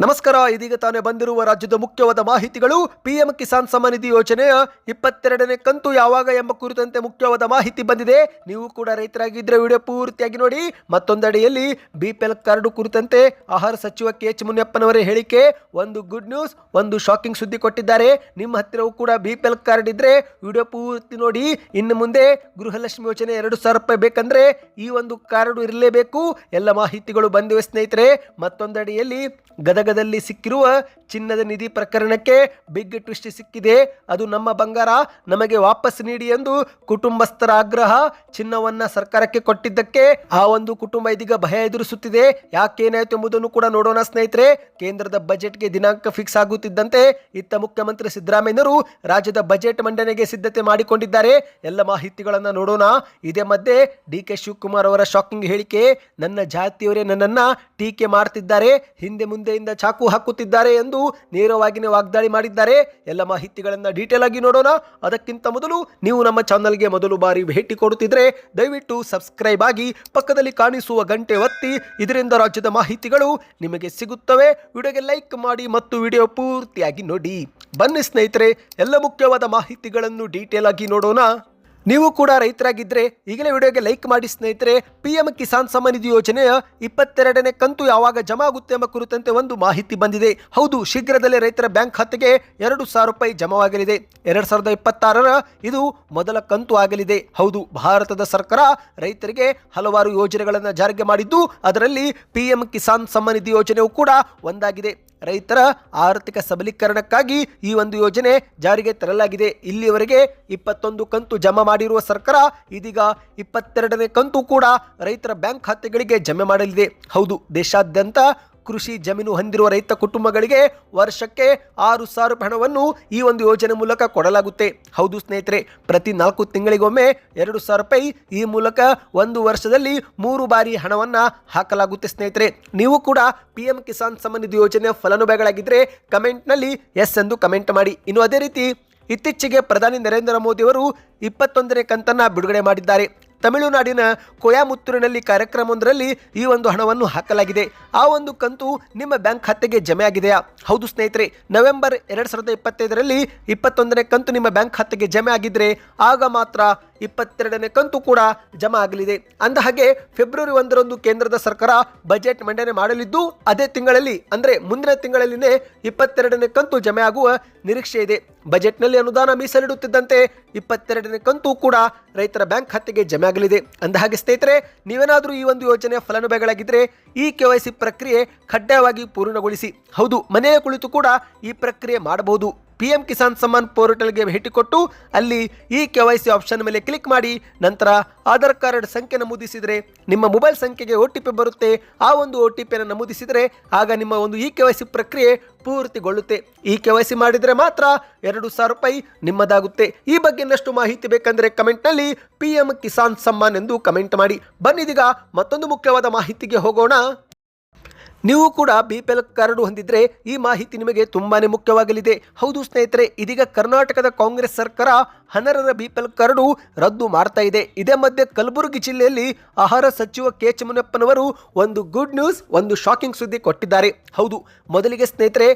ನಮಸ್ಕಾರ, ಇದೀಗ ತಾನೇ ಬಂದಿರುವ ರಾಜ್ಯದ ಮುಖ್ಯವಾದ ಮಾಹಿತಿಗಳು. ಪಿಎಂ ಕಿಸಾನ್ ಸಮ್ಮಾನ್ ನಿಧಿ ಯೋಜನೆಯ ಇಪ್ಪತ್ತೆರಡನೇ ಕಂತು ಯಾವಾಗ ಎಂಬ ಕುರಿತಂತೆ ಮುಖ್ಯವಾದ ಮಾಹಿತಿ ಬಂದಿದೆ. ನೀವು ಕೂಡ ರೈತರಾಗಿದ್ದರೆ ವಿಡಿಯೋ ಪೂರ್ತಿಯಾಗಿ ನೋಡಿ. ಮತ್ತೊಂದೆಡೆಯಲ್ಲಿ ಬಿಪಿಎಲ್ ಕಾರ್ಡು ಕುರಿತಂತೆ ಆಹಾರ ಸಚಿವ ಕೆ ಎಚ್ ಮುನಿಯಪ್ಪನವರ ಹೇಳಿಕೆ. ಒಂದು ಗುಡ್ ನ್ಯೂಸ್, ಒಂದು ಶಾಕಿಂಗ್ ಸುದ್ದಿ ಕೊಟ್ಟಿದ್ದಾರೆ. ನಿಮ್ಮ ಹತ್ತಿರವೂ ಕೂಡ ಬಿಪಿಎಲ್ ಕಾರ್ಡ್ ಇದ್ದರೆ ವಿಡಿಯೋ ಪೂರ್ತಿ ನೋಡಿ. ಇನ್ನು ಮುಂದೆ ಗೃಹಲಕ್ಷ್ಮಿ ಯೋಜನೆ ಎರಡು ಸಾವಿರ ರೂಪಾಯಿ ಬೇಕಂದ್ರೆ ಈ ಒಂದು ಕಾರ್ಡು ಇರಲೇಬೇಕು. ಎಲ್ಲ ಮಾಹಿತಿಗಳು ಬಂದಿವೆ ಸ್ನೇಹಿತರೆ. ಮತ್ತೊಂದಡಿಯಲ್ಲಿ ಗದಗದಲ್ಲಿ ಸಿಕ್ಕಿರುವ ಚಿನ್ನದ ನಿಧಿ ಪ್ರಕರಣಕ್ಕೆ ಬಿಗ್ ಟ್ವಿಸ್ಟ್ ಸಿಕ್ಕಿದೆ. ಅದು ನಮ್ಮ ಬಂಗಾರ, ನಮಗೆ ವಾಪಸ್ ನೀಡಿ ಎಂದು ಕುಟುಂಬಸ್ಥರ ಆಗ್ರಹ. ಚಿನ್ನವನ್ನ ಸರ್ಕಾರಕ್ಕೆ ಕೊಟ್ಟಿದ್ದಕ್ಕೆ ಆ ಒಂದು ಕುಟುಂಬ ಇದೀಗ ಭಯ ಎದುರಿಸುತ್ತಿದೆ. ಯಾಕೇನಾಯ್ತು ಎಂಬುದನ್ನು ಕೂಡ ನೋಡೋಣ ಸ್ನೇಹಿತರೆ. ಕೇಂದ್ರದ ಬಜೆಟ್ಗೆ ದಿನಾಂಕ ಫಿಕ್ಸ್ ಆಗುತ್ತಿದ್ದಂತೆ ಇತ್ತ ಮುಖ್ಯಮಂತ್ರಿ ಸಿದ್ದರಾಮಯ್ಯನವರು ರಾಜ್ಯದ ಬಜೆಟ್ ಮಂಡನೆಗೆ ಸಿದ್ಧತೆ ಮಾಡಿಕೊಂಡಿದ್ದಾರೆ. ಎಲ್ಲ ಮಾಹಿತಿಗಳನ್ನ ನೋಡೋಣ. ಇದೇ ಮಧ್ಯೆ ಡಿ ಕೆ ಶಿವಕುಮಾರ್ ಅವರ ಶಾಕಿಂಗ್ ಹೇಳಿಕೆ, ನನ್ನ ಜಾತಿಯವರೇ ನನ್ನನ್ನ ಟೀಕೆ ಮಾಡ್ತಿದ್ದಾರೆ. ಹಿಂದೆ ಮುಂದೆಯಿಂದ ಚಾಕು ಹಾಕುತ್ತಿದ್ದಾರೆ ಎಂದು ನೇರವಾಗಿನೇ ವಾಗ್ದಾಳಿ ಮಾಡಿದ್ದಾರೆ. ಎಲ್ಲ ಮಾಹಿತಿಗಳನ್ನು ಡೀಟೇಲ್ ಆಗಿ ನೋಡೋಣ. ಅದಕ್ಕಿಂತ ಮೊದಲು ನೀವು ನಮ್ಮ ಚಾನಲ್ಗೆ ಮೊದಲು ಬಾರಿ ಭೇಟಿ ಕೊಡುತ್ತಿದ್ರೆ ದಯವಿಟ್ಟು ಸಬ್ಸ್ಕ್ರೈಬ್ ಆಗಿ ಪಕ್ಕದಲ್ಲಿ ಕಾಣಿಸುವ ಗಂಟೆ ಒತ್ತಿ. ಇದರಿಂದ ರಾಜ್ಯದ ಮಾಹಿತಿಗಳು ನಿಮಗೆ ಸಿಗುತ್ತವೆ. ವಿಡಿಯೋಗೆ ಲೈಕ್ ಮಾಡಿ ಮತ್ತು ವಿಡಿಯೋ ಪೂರ್ತಿಯಾಗಿ ನೋಡಿ. ಬನ್ನಿ ಸ್ನೇಹಿತರೆ, ಎಲ್ಲ ಮುಖ್ಯವಾದ ಮಾಹಿತಿಗಳನ್ನು ಡೀಟೇಲ್ ಆಗಿ ನೋಡೋಣ. ನೀವು ಕೂಡ ರೈತರಾಗಿದ್ದರೆ ಈಗಲೇ ವಿಡಿಯೋಗೆ ಲೈಕ್ ಮಾಡಿ ಸ್ನೇಹಿತರೆ ಪಿ ಎಂ ಕಿಸಾನ್ ಸಮ್ಮಾನ್ ನಿಧಿ ಯೋಜನೆಯ ಇಪ್ಪತ್ತೆರಡನೇ ಕಂತು ಯಾವಾಗ ಜಮಾ ಆಗುತ್ತೆ ಎಂಬ ಕುರಿತಂತೆ ಒಂದು ಮಾಹಿತಿ ಬಂದಿದೆ. ಹೌದು, ಶೀಘ್ರದಲ್ಲೇ ರೈತರ ಬ್ಯಾಂಕ್ ಖಾತೆಗೆ ಎರಡು ಸಾವಿರ ರೂಪಾಯಿ ಜಮಾವಾಗಲಿದೆ. ಎರಡು ಸಾವಿರದ ಇಪ್ಪತ್ತಾರರ ಇದು ಮೊದಲ ಕಂತು ಆಗಲಿದೆ. ಹೌದು, ಭಾರತದ ಸರ್ಕಾರ ರೈತರಿಗೆ ಹಲವಾರು ಯೋಜನೆಗಳನ್ನು ಜಾರಿಗೆ ಮಾಡಿದ್ದು, ಅದರಲ್ಲಿ ಪಿ ಎಂ ಕಿಸಾನ್ ನಿಧಿ ಯೋಜನೆಯೂ ಕೂಡ ಒಂದಾಗಿದೆ. ರೈತರ ಆರ್ಥಿಕ ಸಬಲೀಕರಣಕ್ಕಾಗಿ ಈ ಒಂದು ಯೋಜನೆ ಜಾರಿಗೆ ತರಲಾಗಿದೆ. ಇಲ್ಲಿಯವರೆಗೆ ಇಪ್ಪತ್ತೊಂದು ಕಂತು ಜಮಾ ಮಾಡಿರುವ ಸರ್ಕಾರ ಇದೀಗ ಇಪ್ಪತ್ತೆರಡನೇ ಕಂತು ಕೂಡ ರೈತರ ಬ್ಯಾಂಕ್ ಖಾತೆಗಳಿಗೆ ಜಮೆ ಮಾಡಲಿದೆ. ಹೌದು, ದೇಶಾದ್ಯಂತ ಕೃಷಿ ಜಮೀನು ಹೊಂದಿರುವ ರೈತ ಕುಟುಂಬಗಳಿಗೆ ವರ್ಷಕ್ಕೆ ಆರು ಸಾವಿರ ರೂಪಾಯಿ ಹಣವನ್ನು ಈ ಒಂದು ಯೋಜನೆ ಮೂಲಕ ಕೊಡಲಾಗುತ್ತೆ. ಹೌದು ಸ್ನೇಹಿತರೆ, ಪ್ರತಿ ನಾಲ್ಕು ತಿಂಗಳಿಗೊಮ್ಮೆ ಎರಡು ಸಾವಿರ ರೂಪಾಯಿ ಈ ಮೂಲಕ ಒಂದು ವರ್ಷದಲ್ಲಿ ಮೂರು ಬಾರಿ ಹಣವನ್ನು ಹಾಕಲಾಗುತ್ತೆ ಸ್ನೇಹಿತರೆ. ನೀವು ಕೂಡ ಪಿ ಎಂ ಕಿಸಾನ್ ಸಮ್ಮಾನ್ ನಿಧಿ ಯೋಜನೆಯ ಫಲಾನುಭವಿಗಳಾಗಿದ್ದರೆ ಕಮೆಂಟ್ನಲ್ಲಿ ಎಸ್ ಎಂದು ಕಮೆಂಟ್ ಮಾಡಿ. ಇನ್ನು ಅದೇ ರೀತಿ ಇತ್ತೀಚೆಗೆ ಪ್ರಧಾನಿ ನರೇಂದ್ರ ಮೋದಿ ಅವರು ಇಪ್ಪತ್ತೊಂದನೇ ಕಂತನ್ನು ಬಿಡುಗಡೆ ಮಾಡಿದ್ದಾರೆ. ತಮಿಳುನಾಡಿನ ಕೊಯಾಮುತ್ತೂರಿನಲ್ಲಿ ಕಾರ್ಯಕ್ರಮವೊಂದರಲ್ಲಿ ಈ ಒಂದು ಹಣವನ್ನು ಹಾಕಲಾಗಿದೆ. ಆ ಒಂದು ಕಂತು ನಿಮ್ಮ ಬ್ಯಾಂಕ್ ಖಾತೆಗೆ ಜಮೆ ಆಗಿದೆಯಾ ಹೌದು ಸ್ನೇಹಿತರೆ, ನವೆಂಬರ್ ಎರಡು ಸಾವಿರದ ಇಪ್ಪತ್ತೈದರಲ್ಲಿ ಇಪ್ಪತ್ತೊಂದನೇ ಕಂತು ನಿಮ್ಮ ಬ್ಯಾಂಕ್ ಖಾತೆಗೆ ಜಮೆ ಆಗಿದ್ದರೆ ಆಗ ಮಾತ್ರ ಇಪ್ಪತ್ತೆರಡನೇ ಕಂತು ಕೂಡ ಜಮಾ ಆಗಲಿದೆ. ಅಂದ ಹಾಗೆ ಫೆಬ್ರವರಿ ಒಂದರಂದು ಕೇಂದ್ರದ ಸರ್ಕಾರ ಬಜೆಟ್ ಮಂಡನೆ ಮಾಡಲಿದ್ದು, ಅದೇ ತಿಂಗಳಲ್ಲಿ, ಅಂದ್ರೆ ಮುಂದಿನ ತಿಂಗಳಲ್ಲಿನೇ ಇಪ್ಪತ್ತೆರಡನೇ ಕಂತು ಜಮೆ ಆಗುವ ನಿರೀಕ್ಷೆ ಇದೆ. ಬಜೆಟ್ನಲ್ಲಿ ಅನುದಾನ ಮೀಸಲಿಡುತ್ತಿದ್ದಂತೆ ಇಪ್ಪತ್ತೆರಡನೇ ಕಂತು ಕೂಡ ರೈತರ ಬ್ಯಾಂಕ್ ಖಾತೆಗೆ ಜಮೆ ಆಗಲಿದೆ. ಅಂದ ಹಾಗೆ ಸ್ನೇಹಿತರೆ, ನೀವೇನಾದರೂ ಈ ಒಂದು ಯೋಜನೆಯ ಫಲಾನುಭವಿಗಳಾಗಿದ್ದರೆ ಈ ಕೆ ವೈ ಸಿ ಪ್ರಕ್ರಿಯೆ ಕಡ್ಡಾಯವಾಗಿ ಪೂರ್ಣಗೊಳಿಸಿ. ಹೌದು, ಮನೆಯ ಕುಳಿತು ಕೂಡ ಈ ಪ್ರಕ್ರಿಯೆ ಮಾಡಬಹುದು. ಪಿ ಎಂ ಕಿಸಾನ್ ಸಮ್ಮಾನ್ ಪೋರ್ಟಲ್ಗೆ ಭೇಟಿ ಕೊಟ್ಟು ಅಲ್ಲಿ ಈ ಕೆ ವೈ ಸಿ ಆಪ್ಷನ್ ಮೇಲೆ ಕ್ಲಿಕ್ ಮಾಡಿ, ನಂತರ ಆಧಾರ್ ಕಾರ್ಡ್ ಸಂಖ್ಯೆ ನಮೂದಿಸಿದರೆ ನಿಮ್ಮ ಮೊಬೈಲ್ ಸಂಖ್ಯೆಗೆ ಒ ಟಿ ಪಿ ಬರುತ್ತೆ. ಆ ಒಂದು ಒ ಟಿ ಪಿಯನ್ನು ನಮೂದಿಸಿದರೆ ಆಗ ನಿಮ್ಮ ಒಂದು ಇ ಕೆ ವೈ ಸಿ ಪ್ರಕ್ರಿಯೆ ಪೂರ್ತಿಗೊಳ್ಳುತ್ತೆ. ಈ ಕೆ ವೈ ಸಿ ಮಾಡಿದರೆ ಮಾತ್ರ ಎರಡು ಸಾವಿರ ರೂಪಾಯಿ ನಿಮ್ಮದಾಗುತ್ತೆ. ಈ ಬಗ್ಗೆ ಇನ್ನಷ್ಟು ಮಾಹಿತಿ ಬೇಕಂದರೆ ಕಮೆಂಟ್ನಲ್ಲಿ ಪಿ ಎಂ ಕಿಸಾನ್ ಸಮ್ಮಾನ್ ಎಂದು ಕಮೆಂಟ್ ಮಾಡಿ. ಬನ್ನಿದೀಗ ಮತ್ತೊಂದು ಮುಖ್ಯವಾದ ಮಾಹಿತಿಗೆ ಹೋಗೋಣ. ನೀವು ಕೂಡ ಬಿ ಪಿ ಎಲ್ ಕಾರ್ಡ್ ಹೊಂದಿದ್ರೆ ಈ ಮಾಹಿತಿ ನಿಮಗೆ ತುಂಬಾನೇ ಮುಖ್ಯವಾಗಲಿದೆ. ಹೌದು ಸ್ನೇಹಿತರೆ, ಇದೀಗ ಕರ್ನಾಟಕದ ಕಾಂಗ್ರೆಸ್ ಸರ್ಕಾರ ಹನರರ ಬಿ ಪಿ ಎಲ್ ಕಾರ್ಡು ರದ್ದು ಮಾಡ್ತಾ ಇದೆ. ಇದೇ ಮಧ್ಯೆ ಕಲಬುರಗಿ ಜಿಲ್ಲೆಯಲ್ಲಿ ಆಹಾರ ಸಚಿವ ಕೆ ಚಮನಪ್ಪನವರು ಒಂದು ಗುಡ್ ನ್ಯೂಸ್ ಒಂದು ಶಾಕಿಂಗ್ ಸುದ್ದಿ ಕೊಟ್ಟಿದ್ದಾರೆ. ಹೌದು, ಮೊದಲಿಗೆ ಸ್ನೇಹಿತರೆ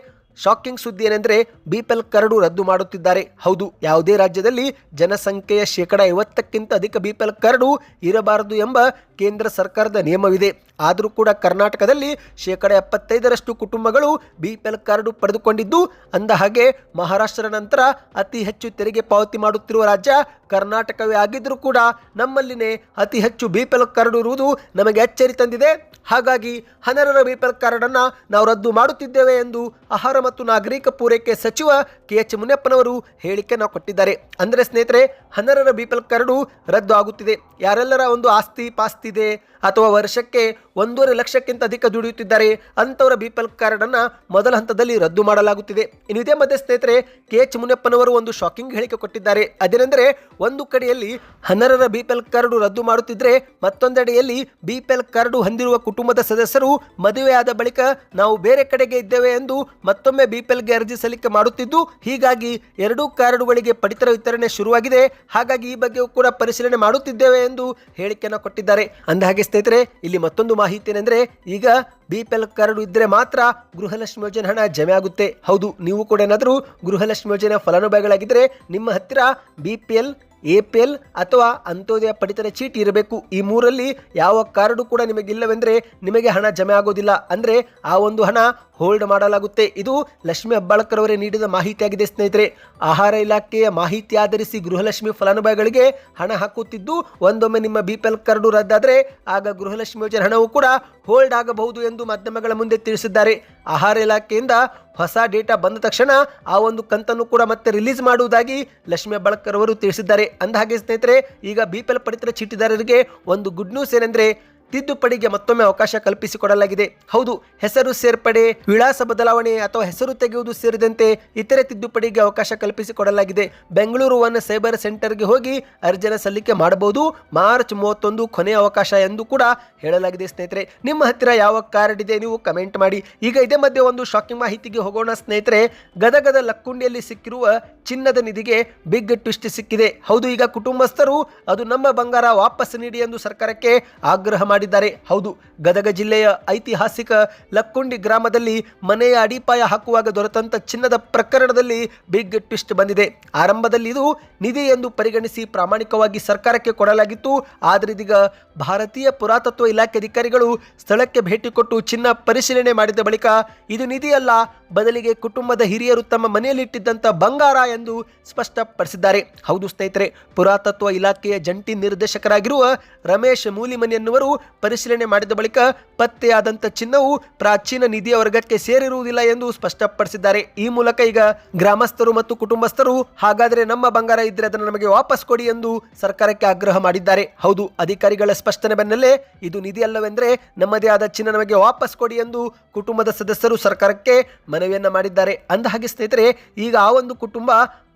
ಶಾಕಿಂಗ್ ಸುದ್ದಿ ಏನೆಂದರೆ ಬಿಪಿಎಲ್ ಕರಡು ರದ್ದು ಮಾಡುತ್ತಿದ್ದಾರೆ. ಹೌದು, ಯಾವುದೇ ರಾಜ್ಯದಲ್ಲಿ ಜನಸಂಖ್ಯೆಯ ಶೇಕಡ ಐವತ್ತಕ್ಕಿಂತ ಅಧಿಕ ಬಿಪಿಎಲ್ ಕರಡು ಇರಬಾರದು ಎಂಬ ಕೇಂದ್ರ ಸರ್ಕಾರದ ನಿಯಮವಿದೆ. ಆದರೂ ಕೂಡ ಕರ್ನಾಟಕದಲ್ಲಿ ಶೇಕಡ ಎಪ್ಪತ್ತೈದರಷ್ಟು ಕುಟುಂಬಗಳು ಬಿಪಿಎಲ್ ಕಾರ್ಡು ಪಡೆದುಕೊಂಡಿದ್ದು, ಅಂದ ಹಾಗೆ ಮಹಾರಾಷ್ಟ್ರ ನಂತರ ಅತಿ ಹೆಚ್ಚು ತೆರಿಗೆ ಪಾವತಿ ಮಾಡುತ್ತಿರುವ ರಾಜ್ಯ ಕರ್ನಾಟಕವೇ ಆಗಿದ್ದರೂ ಕೂಡ ನಮ್ಮಲ್ಲಿನೇ ಅತಿ ಹೆಚ್ಚು ಬಿ ಪಿ ಇರುವುದು ನಮಗೆ ಅಚ್ಚರಿ ತಂದಿದೆ. ಹಾಗಾಗಿ ಹನರರ ಬಿ ಪಿ ಕಾರ್ಡನ್ನು ನಾವು ರದ್ದು ಮಾಡುತ್ತಿದ್ದೇವೆ ಎಂದು ಆಹಾರ ಮತ್ತು ನಾಗರಿಕ ಪೂರೈಕೆ ಸಚಿವ ಕೆ ಎಚ್ ಮುನಿಯಪ್ಪನವರು ಹೇಳಿಕೆಯನ್ನು ಕೊಟ್ಟಿದ್ದಾರೆ. ಅಂದರೆ ಸ್ನೇಹಿತರೆ, ಹನರರ ಬಿ ಪಿ ಎಲ್ ಕಾರ್ಡು ರದ್ದು ಆಗುತ್ತಿದೆ. ಯಾರೆಲ್ಲರ ಒಂದು ಆಸ್ತಿ ಪಾಸ್ತಿ ಇದೆ ಅಥವಾ ವರ್ಷಕ್ಕೆ ಒಂದೂವರೆ ಲಕ್ಷಕ್ಕಿಂತ ಅಧಿಕ ದುಡಿಯುತ್ತಿದ್ದಾರೆ. ಅಂತವರ ಬಿ ಪಿ ಎಲ್ ಕಾರ್ಡನ್ನು ಮೊದಲ ಹಂತದಲ್ಲಿ ರದ್ದು ಮಾಡಲಾಗುತ್ತಿದೆ. ಇನ್ನು ಇದೇ ಮಧ್ಯೆ ಸ್ನೇಹಿತರೆ, ಕೆ ಎಚ್ ಮುನಿಯಪ್ಪನವರು ಒಂದು ಶಾಕಿಂಗ್ ಹೇಳಿಕೆ ಕೊಟ್ಟಿದ್ದಾರೆ. ಅದೇನೆಂದರೆ, ಒಂದು ಕಡೆಯಲ್ಲಿ ಹನರರ ಬಿ ಪಿ ಕಾರ್ಡು ರದ್ದು ಮಾಡುತ್ತಿದ್ದರೆ, ಮತ್ತೊಂದೆಡೆಯಲ್ಲಿ ಬಿ ಪಿ ಕಾರ್ಡು ಹೊಂದಿರುವ ಕುಟುಂಬದ ಸದಸ್ಯರು ಮದುವೆಯಾದ ಬಳಿಕ ನಾವು ಬೇರೆ ಕಡೆಗೆ ಇದ್ದೇವೆ ಎಂದು ಮತ್ತೊಮ್ಮೆ ಬಿ ಪಿ ಎಲ್ಗೆ ಅರ್ಜಿ ಸಲ್ಲಿಕೆ ಮಾಡುತ್ತಿದ್ದು, ಹೀಗಾಗಿ ಎರಡೂ ಕಾರ್ಡುಗಳಿಗೆ ಪಡಿತರ ವಿತರಣೆ ಶುರುವಾಗಿದೆ. ಹಾಗಾಗಿ ಈ ಬಗ್ಗೆಯೂ ಕೂಡ ಪರಿಶೀಲನೆ ಮಾಡುತ್ತಿದ್ದೇವೆ ಎಂದು ಹೇಳಿಕೆಯನ್ನು ಕೊಟ್ಟಿದ್ದಾರೆ. ಅಂದಹಾಗೆ ಸ್ನೇಹಿತರೆ, ಇಲ್ಲಿ ಮತ್ತೊಂದು ಮಾಹಿತಿ ಏನಂದ್ರೆ ಈಗ ಬಿ ಪಿ ಎಲ್ ಕಾರ್ಡ್ ಇದ್ರೆ ಮಾತ್ರ ಗೃಹಲಕ್ಷ್ಮಿ ಯೋಜನೆ ಹಣ ಜಮೆ ಆಗುತ್ತೆ. ಹೌದು, ನೀವು ಕೂಡ ಏನಾದರೂ ಗೃಹಲಕ್ಷ್ಮಿ ಯೋಜನೆ ಫಲಾನುಭವಿಗಳಾಗಿದ್ದರೆ ನಿಮ್ಮ ಹತ್ತಿರ B P L A P L ಅಥವಾ ಅಂತ್ಯೋದಯ ಪಡಿತರ ಚೀಟಿ ಇರಬೇಕು. ಈ ಮೂರಲ್ಲಿ ಯಾವ ಕಾರ್ಡು ಕೂಡ ನಿಮಗಿಲ್ಲವೆಂದರೆ ನಿಮಗೆ ಹಣ ಜಮೆ ಆಗೋದಿಲ್ಲ. ಅಂದರೆ ಆ ಒಂದು ಹಣ ಹೋಲ್ಡ್ ಮಾಡಲಾಗುತ್ತೆ. ಇದು ಲಕ್ಷ್ಮಿ ಹೆಬ್ಬಾಳ್ಕರ್ ಅವರೇ ನೀಡಿದ ಮಾಹಿತಿಯಾಗಿದೆ ಸ್ನೇಹಿತರೆ. ಆಹಾರ ಇಲಾಖೆಯ ಮಾಹಿತಿ ಆಧರಿಸಿ ಗೃಹಲಕ್ಷ್ಮಿ ಫಲಾನುಭವಿಗಳಿಗೆ ಹಣ ಹಾಕುತ್ತಿದ್ದು, ಒಂದೊಮ್ಮೆ ನಿಮ್ಮ ಬಿ ಪಿ ಎಲ್ ಕಾರ್ಡು ರದ್ದಾದರೆ ಆಗ ಗೃಹಲಕ್ಷ್ಮಿ ಯೋಜನೆ ಹಣವು ಕೂಡ ಹೋಲ್ಡ್ ಆಗಬಹುದು ಎಂದು ಮಾಧ್ಯಮಗಳ ಮುಂದೆ ತಿಳಿಸಿದ್ದಾರೆ. ಆಹಾರ ಇಲಾಖೆಯಿಂದ ಹೊಸ ಡೇಟಾ ಬಂದ ತಕ್ಷಣ ಆ ಒಂದು ಕಂತನ್ನು ಕೂಡ ಮತ್ತೆ ರಿಲೀಸ್ ಮಾಡುವುದಾಗಿ ಲಕ್ಷ್ಮಿ ಬಳಕರ್ ಅವರು ತಿಳಿಸಿದ್ದಾರೆ. ಅಂದಹಾಗೆ ಸ್ನೇಹಿತರೆ, ಈಗ ಬಿ ಪಿ ಎಲ್ ಪಡಿತರ ಚೀಟಿದಾರರಿಗೆ ಒಂದು ಗುಡ್ ನ್ಯೂಸ್ ಏನೆಂದರೆ ತಿದ್ದುಪಡಿಗೆ ಮತ್ತೊಮ್ಮೆ ಅವಕಾಶ ಕಲ್ಪಿಸಿಕೊಡಲಾಗಿದೆ. ಹೌದು, ಹೆಸರು ಸೇರ್ಪಡೆ, ವಿಳಾಸ ಬದಲಾವಣೆ ಅಥವಾ ಹೆಸರು ತೆಗೆಯುವುದು ಸೇರಿದಂತೆ ಇತರೆ ತಿದ್ದುಪಡಿಗೆ ಅವಕಾಶ ಕಲ್ಪಿಸಿಕೊಡಲಾಗಿದೆ. ಬೆಂಗಳೂರು ಒನ್ ಸೈಬರ್ ಸೆಂಟರ್ಗೆ ಹೋಗಿ ಅರ್ಜಿನ ಸಲ್ಲಿಕೆ ಮಾಡಬಹುದು. ಮಾರ್ಚ್ ಮೂವತ್ತೊಂದು ಕೊನೆಯ ಅವಕಾಶ ಎಂದು ಕೂಡ ಹೇಳಲಾಗಿದೆ ಸ್ನೇಹಿತರೆ. ನಿಮ್ಮ ಹತ್ತಿರ ಯಾವ ಕಾರ್ಡ್ ಇದೆ ನೀವು ಕಮೆಂಟ್ ಮಾಡಿ. ಈಗ ಇದೇ ಮಧ್ಯೆ ಒಂದು ಶಾಕಿಂಗ್ ಮಾಹಿತಿಗೆ ಹೋಗೋಣ ಸ್ನೇಹಿತರೆ. ಗದಗದ ಲಕ್ಕುಂಡಿಯಲ್ಲಿ ಸಿಕ್ಕಿರುವ ಚಿನ್ನದ ನಿಧಿಗೆ ಬಿಗ್ ಟ್ವಿಸ್ಟ್ ಸಿಕ್ಕಿದೆ. ಹೌದು, ಈಗ ಕುಟುಂಬಸ್ಥರು ಅದು ನಮ್ಮ ಬಂಗಾರ ವಾಪಸ್ ನೀಡಿ ಎಂದು ಸರ್ಕಾರಕ್ಕೆ ಆಗ್ರಹ ಮಾಡಿದ್ದಾರೆ. ಹೌದು, ಗದಗ ಜಿಲ್ಲೆಯ ಐತಿಹಾಸಿಕ ಲಕ್ಕುಂಡಿ ಗ್ರಾಮದಲ್ಲಿ ಮನೆಯ ಅಡಿಪಾಯ ಹಾಕುವಾಗ ದೊರೆತಂತ ಚಿನ್ನದ ಪ್ರಕರಣದಲ್ಲಿ ಬಿಗ್ ಟ್ವಿಸ್ಟ್ ಬಂದಿದೆ. ಆರಂಭದಲ್ಲಿ ಇದು ನಿಧಿ ಎಂದು ಪರಿಗಣಿಸಿ ಪ್ರಾಮಾಣಿಕವಾಗಿ ಸರ್ಕಾರಕ್ಕೆ ಕೊಡಲಾಗಿತ್ತು. ಆದರೆ ಇದೀಗ ಭಾರತೀಯ ಪುರಾತತ್ವ ಇಲಾಖೆ ಅಧಿಕಾರಿಗಳು ಸ್ಥಳಕ್ಕೆ ಭೇಟಿ ಕೊಟ್ಟು ಚಿನ್ನ ಪರಿಶೀಲನೆ ಮಾಡಿದ ಬಳಿಕ ಇದು ನಿಧಿಯಲ್ಲ, ಬದಲಿಗೆ ಕುಟುಂಬದ ಹಿರಿಯರು ತಮ್ಮ ಮನೆಯಲ್ಲಿಟ್ಟಿದ್ದಂತ ಬಂಗಾರ ಎಂದು ಸ್ಪಷ್ಟಪಡಿಸಿದ್ದಾರೆ. ಹೌದು ಸ್ನೇಹಿತರೆ, ಪುರಾತತ್ವ ಇಲಾಖೆಯ ಜಂಟಿ ನಿರ್ದೇಶಕರಾಗಿರುವ ರಮೇಶ್ ಮೂಲಿಮನಿ ಎನ್ನುವರು ಪರಿಶೀಲನೆ ಮಾಡಿದ ಬಳಿಕ ಪತ್ತೆಯಾದಂಥ ಚಿನ್ನವು ಪ್ರಾಚೀನ ನಿಧಿಯ ವರ್ಗಕ್ಕೆ ಸೇರಿರುವುದಿಲ್ಲ ಎಂದು ಸ್ಪಷ್ಟಪಡಿಸಿದ್ದಾರೆ. ಈ ಮೂಲಕ ಈಗ ಗ್ರಾಮಸ್ಥರು ಮತ್ತು ಕುಟುಂಬಸ್ಥರು, ಹಾಗಾದರೆ ನಮ್ಮ ಬಂಗಾರ ಇದ್ರೆ ಅದನ್ನು ನಮಗೆ ವಾಪಸ್ ಕೊಡಿ ಎಂದು ಸರ್ಕಾರಕ್ಕೆ ಆಗ್ರಹ ಮಾಡಿದ್ದಾರೆ. ಹೌದು, ಅಧಿಕಾರಿಗಳ ಸ್ಪಷ್ಟನೆ ಬೆನ್ನಲ್ಲೇ ಇದು ನಿಧಿ ಅಲ್ಲವೆಂದರೆ ನಮ್ಮದೇ ಆದ ಚಿನ್ನ ನಮಗೆ ವಾಪಸ್ ಕೊಡಿ ಎಂದು ಕುಟುಂಬದ ಸದಸ್ಯರು ಸರ್ಕಾರಕ್ಕೆ ಮನವಿಯನ್ನ ಮಾಡಿದ್ದಾರೆ. ಅಂದ ಹಾಗೆ ಸ್ನೇಹಿತರೆ, ಈಗ ಆ ಒಂದು ಕುಟುಂಬ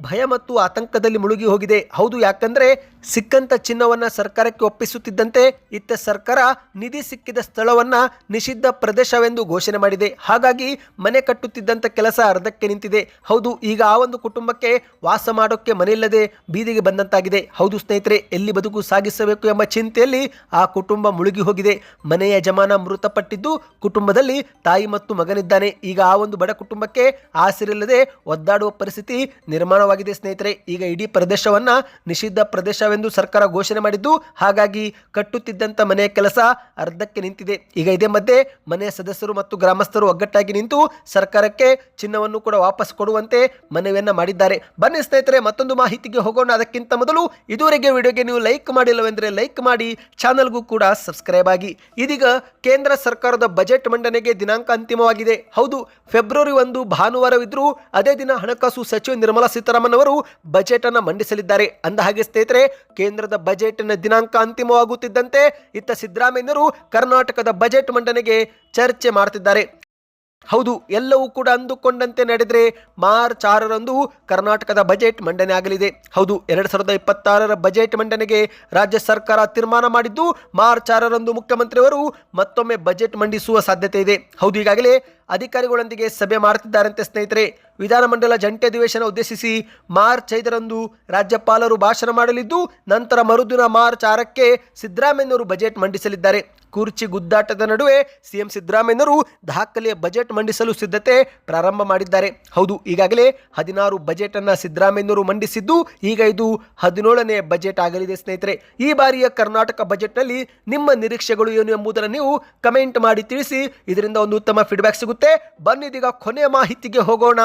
ಭಯ ಮತ್ತು ಆತಂಕದಲ್ಲಿ ಮುಳುಗಿ ಹೋಗಿದೆ. ಹೌದು, ಯಾಕಂದ್ರೆ ಸಿಕ್ಕಂತ ಚಿನ್ನವನ್ನ ಸರ್ಕಾರಕ್ಕೆ ಒಪ್ಪಿಸುತ್ತಿದ್ದಂತೆ ಇತ್ತ ಸರ್ಕಾರ ನಿಧಿ ಸಿಕ್ಕಿದ ಸ್ಥಳವನ್ನ ನಿಷಿದ್ಧ ಪ್ರದೇಶವೆಂದು ಘೋಷಣೆ ಮಾಡಿದೆ. ಹಾಗಾಗಿ ಮನೆ ಕಟ್ಟುತ್ತಿದ್ದಂತ ಕೆಲಸ ಅರ್ಧಕ್ಕೆ ನಿಂತಿದೆ. ಹೌದು, ಈಗ ಆ ಒಂದು ಕುಟುಂಬಕ್ಕೆ ವಾಸ ಮಾಡೋಕ್ಕೆ ಮನೆಯಿಲ್ಲದೆ ಬೀದಿಗೆ ಬಂದಂತಾಗಿದೆ. ಹೌದು ಸ್ನೇಹಿತರೆ, ಎಲ್ಲಿ ಬದುಕು ಸಾಗಿಸಬೇಕು ಎಂಬ ಚಿಂತೆಯಲ್ಲಿ ಆ ಕುಟುಂಬ ಮುಳುಗಿ ಹೋಗಿದೆ. ಮನೆಯ ಯಜಮಾನ ಮೃತಪಟ್ಟಿದ್ದು ಕುಟುಂಬದಲ್ಲಿ ತಾಯಿ ಮತ್ತು ಮಗನಿದ್ದಾನೆ. ಈಗ ಆ ಒಂದು ಬಡ ಕುಟುಂಬಕ್ಕೆ ಆಸಿರಿಲ್ಲದೆ ಒದ್ದಾಡುವ ಪರಿಸ್ಥಿತಿ ನಿರ್ಮಾಣವಾಗಿದೆ ಸ್ನೇಹಿತರೆ. ಈಗ ಇಡೀ ಪ್ರದೇಶವನ್ನ ನಿಷಿದ್ಧ ಪ್ರದೇಶವೆಂದು ಸರ್ಕಾರ ಘೋಷಣೆ ಮಾಡಿದ್ದು, ಹಾಗಾಗಿ ಕಟ್ಟುತ್ತಿದ್ದಂಥ ಮನೆಯ ಕೆಲಸ ಅರ್ಧಕ್ಕೆ ನಿಂತಿದೆ. ಈಗ ಇದೇ ಮಧ್ಯೆ ಮನೆಯ ಸದಸ್ಯರು ಮತ್ತು ಗ್ರಾಮಸ್ಥರು ಒಗ್ಗಟ್ಟಾಗಿ ನಿಂತು ಸರ್ಕಾರಕ್ಕೆ ಚಿನ್ನವನ್ನು ಕೂಡ ವಾಪಸ್ ಕೊಡುವಂತೆ ಮನವಿಯನ್ನ ಮಾಡಿದ್ದಾರೆ. ಬನ್ನಿ ಸ್ನೇಹಿತರೆ, ಮತ್ತೊಂದು ಮಾಹಿತಿಗೆ ಹೋಗೋಣ. ಅದಕ್ಕಿಂತ ಮೊದಲು ಇದುವರೆಗೆ ವಿಡಿಯೋಗೆ ನೀವು ಲೈಕ್ ಮಾಡಿಲ್ಲವೆಂದರೆ ಲೈಕ್ ಮಾಡಿ, ಚಾನಲ್ಗೂ ಕೂಡ ಸಬ್ಸ್ಕ್ರೈಬ್ ಆಗಿ. ಇದೀಗ ಕೇಂದ್ರ ಸರ್ಕಾರದ ಬಜೆಟ್ ಮಂಡನೆಗೆ ದಿನಾಂಕ ಅಂತಿಮವಾಗಿದೆ. ಹೌದು, ಫೆಬ್ರವರಿ ಒಂದು ಭಾನುವಾರವಿದ್ರು ಅದೇ ದಿನ ಹಣಕಾಸು ಸಚಿವೆ ನಿರ್ಮಲಾ ಸೀತಾರಾಮನ್ ಅವರು ಬಜೆಟ್ ಅನ್ನು ಮಂಡಿಸಲಿದ್ದಾರೆ. ಅಂದ ಹಾಗೆ ಸ್ನೇಹಿತರೆ, ಕೇಂದ್ರದ ಬಜೆಟ್ನ ದಿನಾಂಕ ಅಂತಿಮವಾಗುತ್ತಿದ್ದಂತೆ ಇತ್ತ ಸಿದ್ದರಾಮಯ್ಯರು ಕರ್ನಾಟಕದ ಬಜೆಟ್ ಮಂಡನೆಗೆ ಚರ್ಚೆ ಮಾಡ್ತಿದ್ದಾರೆ. ಹೌದು, ಎಲ್ಲವೂ ಕೂಡ ಅಂದುಕೊಂಡಂತೆ ನಡೆದರೆ ಮಾರ್ಚ್ ಆರರಂದು ಕರ್ನಾಟಕದ ಬಜೆಟ್ ಮಂಡನೆ ಆಗಲಿದೆ. ಹೌದು, ಎರಡು ಸಾವಿರದ ಇಪ್ಪತ್ತಾರರ ಬಜೆಟ್ ಮಂಡನೆಗೆ ರಾಜ್ಯ ಸರ್ಕಾರ ತೀರ್ಮಾನ ಮಾಡಿದ್ದು ಮಾರ್ಚ್ ಆರರಂದು ಮುಖ್ಯಮಂತ್ರಿಯವರು ಮತ್ತೊಮ್ಮೆ ಬಜೆಟ್ ಮಂಡಿಸುವ ಸಾಧ್ಯತೆ ಇದೆ. ಹೌದು, ಈಗಾಗಲೇ ಅಧಿಕಾರಿಗಳೊಂದಿಗೆ ಸಭೆ ಮಾಡುತ್ತಿದ್ದಾರಂತೆ ಸ್ನೇಹಿತರೆ. ವಿಧಾನಮಂಡಲ ಜಂಟಿ ಅಧಿವೇಶನ ಉದ್ದೇಶಿಸಿ ಮಾರ್ಚ್ ಐದರಂದು ರಾಜ್ಯಪಾಲರು ಭಾಷಣ ಮಾಡಲಿದ್ದು, ನಂತರ ಮರುದಿನ ಮಾರ್ಚ್ ಆರಕ್ಕೆ ಸಿದ್ದರಾಮಯ್ಯನವರು ಬಜೆಟ್ ಮಂಡಿಸಲಿದ್ದಾರೆ. ಕುರ್ಚಿ ಗುದ್ದಾಟದ ನಡುವೆ ಸಿಎಂ ಸಿದ್ದರಾಮಯ್ಯನವರು ದಾಖಲೆಯ ಬಜೆಟ್ ಮಂಡಿಸಲು ಸಿದ್ಧತೆ ಪ್ರಾರಂಭ ಮಾಡಿದ್ದಾರೆ. ಹೌದು, ಈಗಾಗಲೇ ಹದಿನಾರು ಬಜೆಟ್ ಅನ್ನ ಸಿದ್ದರಾಮಯ್ಯನವರು ಮಂಡಿಸಿದ್ದು, ಈಗ ಇದು ಹದಿನೇಳನೇ ಬಜೆಟ್ ಆಗಲಿದೆ ಸ್ನೇಹಿತರೆ. ಈ ಬಾರಿಯ ಕರ್ನಾಟಕ ಬಜೆಟ್ನಲ್ಲಿ ನಿಮ್ಮ ನಿರೀಕ್ಷೆಗಳು ಏನು ಎಂಬುದನ್ನು ನೀವು ಕಮೆಂಟ್ ಮಾಡಿ ತಿಳಿಸಿ, ಇದರಿಂದ ಒಂದು ಉತ್ತಮ ಫೀಡ್ಬ್ಯಾಕ್ ಸಿಗುತ್ತೆ ಬನ್ನಿದೀಗ ಕೊನೆ ಮಾಹಿತಿಗೆ ಹೋಗೋಣ.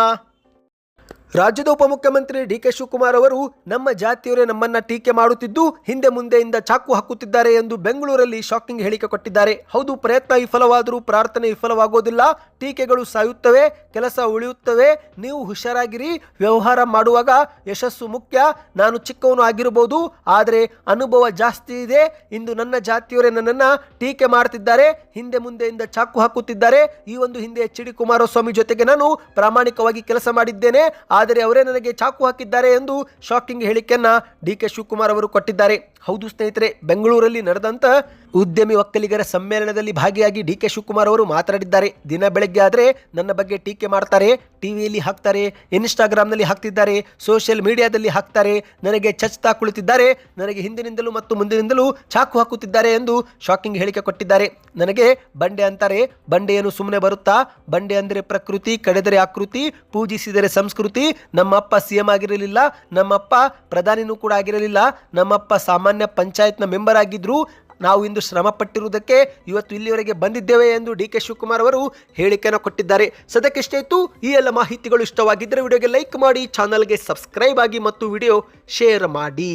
ರಾಜ್ಯದ ಉಪಮುಖ್ಯಮಂತ್ರಿ ಡಿ ಕೆ ಶಿವಕುಮಾರ್ ಅವರು ನಮ್ಮ ಜಾತಿಯವರೇ ನಮ್ಮನ್ನ ಟೀಕೆ ಮಾಡುತ್ತಿದ್ದು ಹಿಂದೆ ಮುಂದೆಯಿಂದ ಚಾಕು ಹಾಕುತ್ತಿದ್ದಾರೆ ಎಂದು ಬೆಂಗಳೂರಲ್ಲಿ ಶಾಕಿಂಗ್ ಹೇಳಿಕೆ ಕೊಟ್ಟಿದ್ದಾರೆ. ಹೌದು, ಪ್ರಯತ್ನ ವಿಫಲವಾದರೂ ಪ್ರಾರ್ಥನೆ ವಿಫಲವಾಗೋದಿಲ್ಲ. ಟೀಕೆಗಳು ಸಾಯುತ್ತವೆ, ಕೆಲಸ ಉಳಿಯುತ್ತವೆ. ನೀವು ಹುಷಾರಾಗಿರಿ. ವ್ಯವಹಾರ ಮಾಡುವಾಗ ಯಶಸ್ಸು ಮುಖ್ಯ. ನಾನು ಚಿಕ್ಕವನು ಆಗಿರಬಹುದು ಆದರೆ ಅನುಭವ ಜಾಸ್ತಿ ಇದೆ. ಇಂದು ನನ್ನ ಜಾತಿಯವರೇ ನನ್ನನ್ನು ಟೀಕೆ ಮಾಡ್ತಿದ್ದಾರೆ. ಹಿಂದೆ ಮುಂದೆಯಿಂದ ಚಾಕು ಹಾಕುತ್ತಿದ್ದಾರೆ. ಈ ಒಂದು ಹಿಂದೆ ಎಚ್ ಡಿ ಕುಮಾರಸ್ವಾಮಿ ಜೊತೆಗೆ ನಾನು ಪ್ರಾಮಾಣಿಕವಾಗಿ ಕೆಲಸ ಮಾಡಿದ್ದೇನೆ. ಆದರೆ ಅವರೇ ನನಗೆ ಚಾಕು ಹಾಕಿದ್ದಾರೆ ಎಂದು ಶಾಕಿಂಗ್ ಹೇಳಿಕೆಯನ್ನ ಡಿ ಕೆ ಶಿವಕುಮಾರ್ ಅವರು ಕೊಟ್ಟಿದ್ದಾರೆ. ಹೌದು ಸ್ನೇಹಿತರೆ, ಬೆಂಗಳೂರಲ್ಲಿ ನಡೆದಂತ ಉದ್ಯಮಿ ಒಕ್ಕಲಿಗರ ಸಮ್ಮೇಳನದಲ್ಲಿ ಭಾಗಿಯಾಗಿ ಡಿ ಕೆ ಶಿವಕುಮಾರ್ ಅವರು ಮಾತನಾಡಿದ್ದಾರೆ. ದಿನ ಬೆಳಗ್ಗೆ ಆದರೆ ನನ್ನ ಬಗ್ಗೆ ಟೀಕೆ ಮಾಡ್ತಾರೆ, ಟಿವಿಯಲ್ಲಿ ಹಾಕ್ತಾರೆ, ಇನ್ಸ್ಟಾಗ್ರಾಮ್ನಲ್ಲಿ ಹಾಕ್ತಿದ್ದಾರೆ, ಸೋಷಿಯಲ್ ಮೀಡಿಯಾದಲ್ಲಿ ಹಾಕ್ತಾರೆ, ನನಗೆ ಚಚ್ತಾ ಕುಳಿತಿದ್ದಾರೆ, ನನಗೆ ಹಿಂದಿನಿಂದಲೂ ಮತ್ತು ಮುಂದಿನಿಂದಲೂ ಚಾಕು ಹಾಕುತ್ತಿದ್ದಾರೆ ಎಂದು ಶಾಕಿಂಗ್ ಹೇಳಿಕೆ ಕೊಟ್ಟಿದ್ದಾರೆ. ನನಗೆ ಬಂಡೆ ಅಂತಾರೆ, ಬಂಡೆಯನ್ನು ಸುಮ್ಮನೆ ಬರುತ್ತಾ? ಬಂಡೆ ಅಂದರೆ ಪ್ರಕೃತಿ, ಕಡೆದರೆ ಆಕೃತಿ, ಪೂಜಿಸಿದರೆ ಸಂಸ್ಕೃತಿ, ನಮ್ಮಪ್ಪ ಸಿ ಎಂ ಆಗಿರಲಿಲ್ಲ, ನಮ್ಮಪ್ಪ ಪ್ರಧಾನಿನೂ ಕೂಡ ಆಗಿರಲಿಲ್ಲ, ನಮ್ಮಪ್ಪ ಸಾಮಾನ್ಯ ಪಂಚಾಯತ್ನ ಮೆಂಬರ್ ಆಗಿದ್ರು ನಾವು ಇಂದು ಶ್ರಮ ಪಟ್ಟಿರುವುದಕ್ಕೆ ಇವತ್ತು ಇಲ್ಲಿವರೆಗೆ ಬಂದಿದ್ದೇವೆ ಎಂದು ಡಿ ಕೆ ಶಿವಕುಮಾರ್ ಅವರು ಹೇಳಿಕೆಯನ್ನು ಕೊಟ್ಟಿದ್ದಾರೆ. ಸದ್ಯಕ್ಕಿಷ್ಟೇ ಇತ್ತು, ಈ ಎಲ್ಲ ಮಾಹಿತಿಗಳು ಇಷ್ಟವಾಗಿದ್ದರೆ ವಿಡಿಯೋಗೆ ಲೈಕ್ ಮಾಡಿ, ಚಾನಲ್ಗೆ ಸಬ್ಸ್ಕ್ರೈಬ್ ಆಗಿ ಮತ್ತು ವಿಡಿಯೋ ಶೇರ್ ಮಾಡಿ.